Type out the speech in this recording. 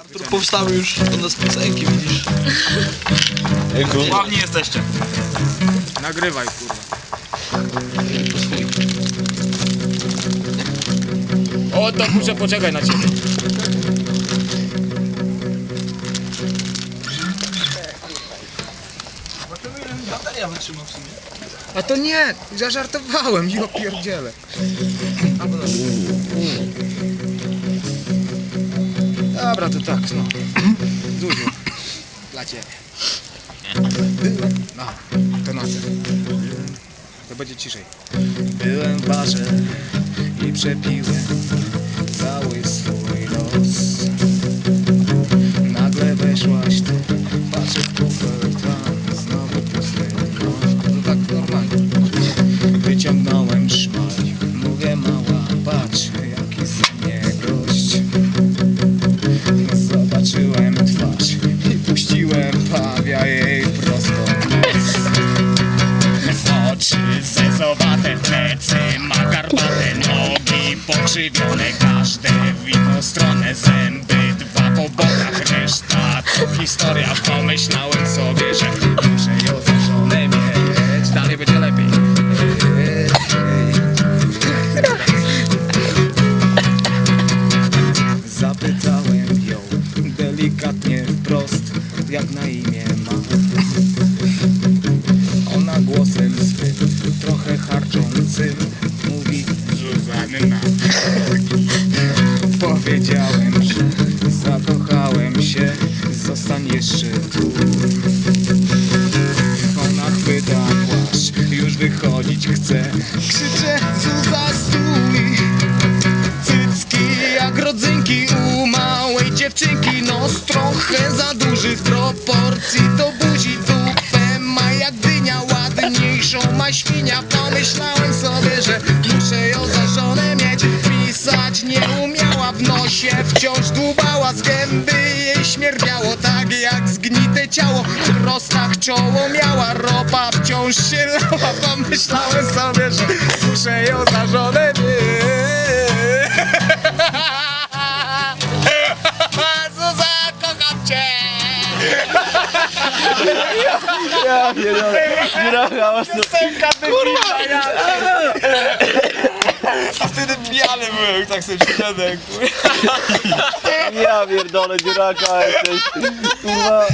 Artur powstały już do nas piosenki, widzisz? Sławni jesteście. Nagrywaj kurwa. O to muszę poczekać na ciebie. Bateria wytrzyma w sumie. A to nie, zażartowałem, ja pierdzielę. Dobra, to tak, no. Dużo. Dla ciebie. No, to na To będzie ciszej. Byłem w barze i przepiłem każde w inną stronę, zęby dwa po bokach, reszta to historia. Pomyślałem sobie, że muszę ją za żonę mieć, dalej będzie lepiej. Zapytałem ją delikatnie wprost, jak na imię ma. Powiedziałem, że zakochałem się, zostań jeszcze tu. Ona chwyta płaszcz, już wychodzić chce. Krzyczę, Zuza, stój! Cycki jak rodzynki u małej dziewczynki Nos trochę za dużych proporcji do buzi Dupę ma jak dynia, ładniejszą ma świnia Pomyślałem sobie, że muszę ją za żonę nie umiała w nosie, wciąż dłubała Z gęby jej śmierdziało tak jak zgnite ciało W rostach czoło miała, ropa wciąż się lała Pomyślałem sobie, że muszę ją za żonę Zuza, kocham cię! Ja pierdolę. Kurwa! A wtedy tak sobie przysiadłem. Ja pierdolę, Juraka jesteś, kurwa...